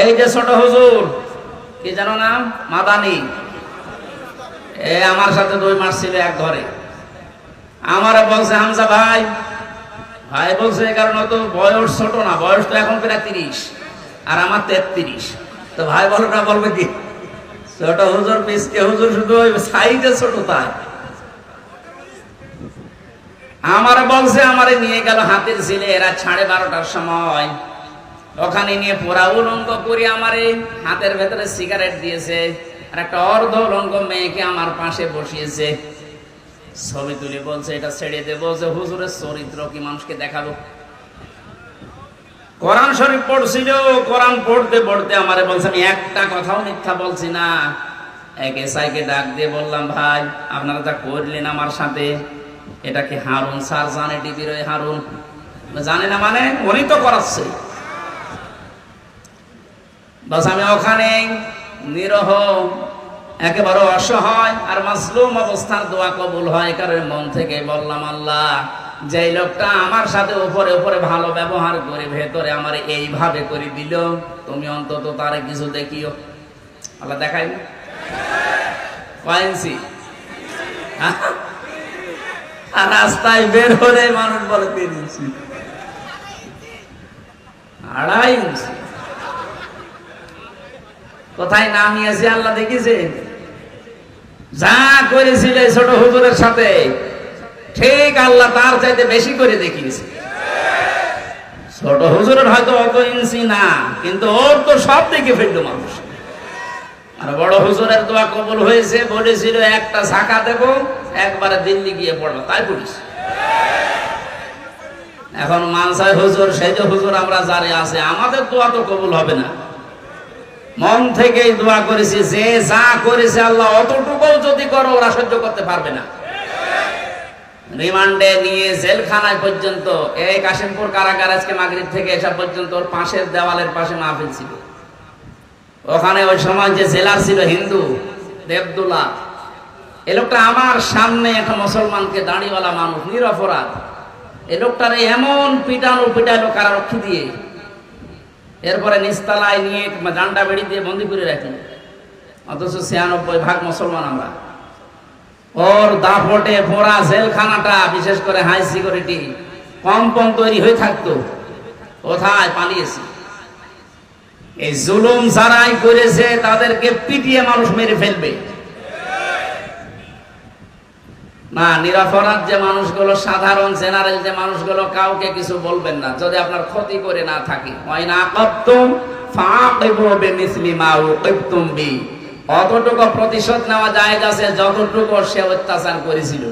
এই যে ছোট হুজুর, কি জানো নাম? মাদানি। এ, আমার সাথে দুই মাস ছিল এক ঘরে। আমার বলছে, হামজা ভাই ভাই বলছে কারণ তো বয়স ছোট না, বয়স তো এখন প্রায় তিরিশ, আর আমার তেত্রিশ। তো ভাই বলো না, বলবে কি? ছোট হুজুর পিসকে হুজুর, শুধু ওই সাইজে ছোট তাই। আমার বলছে, আমারে নিয়ে গেল হাতের ছেলে এরা সাড়ে বারোটার সময়। ওখানে নিয়ে পোড়া উলঙ্গ করে আমার এই হাতের ভেতরে সিগারেট দিয়েছে, আর একটা অর্ধ উলঙ্গ মেয়েকে আমার পাশে বসিয়েছে। ছবি তুলে বলছে, এটা ছেড়ে দে। যে হুজুরের চরিত্র কি মানুষকে দেখাবো কোরআন শরীফ পড়ছিল, কোরআন পড়তে পড়তে আমারে বলছে, আমি একটা কথাও মিথ্যা বলছি না। এক এসআইকে ডাক দিয়ে বললাম, ভাই, আপনারা যা করলেন আমার সাথে, এটা কি হারুন? স্যার জানে টিভির ওই হারুন? জানে না মানে উনি তো করাচ্ছে। বাস আমি ওখানে নিরহ, একেবারে অসহায় আর মাসলুম অবস্থার দোয়া কবুল হয়, কারণ মন থেকে বললাম, আল্লাহ যে লোকটা আমার সাথে উপরে উপরে ভালো ব্যবহার করে ভেতরে আমার এইভাবে করে দিল, তুমি অন্তত তারে কিছু দেখিও। আল্লাহ দেখাই কয়েন্সি আর রাস্তায় বের হলে মানুষ বলে তিন ইঞ্চি। আড়াই ইঞ্চি। কোথায় নামিয়েছে আল্লাহ দেখেছে, যা করেছিল ছোট হুজুরের সাথে, ঠিক আল্লাহ তার চাইতে বেশি করে দেখিয়েছে। ছোট হুজুরের হয়তো অত না, কিন্তু ওর তো সব দেখে ফেলল মানুষ। আর বড় হুজুরের দোয়া কবুল হয়েছে, বলেছিল, একটা ঝাঁকা দেব, একবারে দিল্লি গিয়ে পড়ব। তাই বলিস। এখন মানসাই হুজুর, সেই হুজুর আমরা যারে আছে, আমাদের দোয়া তো কবুল হবে না। মন থেকেই দোয়া করেছি, যে যা করেছে আল্লাহ অতটুকু যদি করো, ওরা সহ্য করতে পারবে না। রিমান্ডে নিয়ে জেলখানায় পর্যন্ত, এই কাশিমপুর কারাগার আজকে মাগরিব থেকে এসব পর্যন্ত ওর পাশের দেওয়ালের পাশে মাহফিল ছিল। ওখানে ওই সময় যে জেলার ছিল হিন্দু দেবদুল্লা এ লোকটা আমার সামনে একটা মুসলমানকে দাঁড়িওয়ালা মানুষ, নিরপরাধ। এ লোকটার এমন পিটানো পিটালো কারারক্ষী দিয়ে। এরপরে নিস্তালায় নিয়ে ডান্ডা বেড়ি দিয়ে বন্দি করে রাখি। অথচ ছিয়ানব্বই ভাগ মুসলমান আমরা। ওর দাপটে পোড়া জেলখানাটা, বিশেষ করে হাই সিকিউরিটি, কম্পন তৈরি হয়ে থাকতো। কোথায় পালিয়েছি? এই জুলুম যারাই করেছে, তাদেরকে পিটিয়ে মানুষ মেরে ফেলবে। না, নিরাপরাধ যে মানুষগুলো, সাধারণ জেনারেল যে মানুষগুলো, কাউকে কিছু বলবেন না। যদি আপনার ক্ষতি করে না থাকে। অতটুকু প্রতিশোধ নেওয়া যতটুকু সে অত্যাচার করেছিল।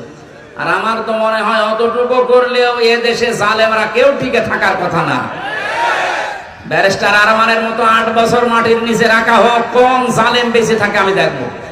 আর আমার তো মনে হয় অতটুকু করলেও এ দেশে কেউ থাকার কথা না। ব্যারিস্টার আরমানের মতো আট বছর মাটির নিচে রাখা হোক, কোন জালেম বেঁচে থাকে আমি দেখব।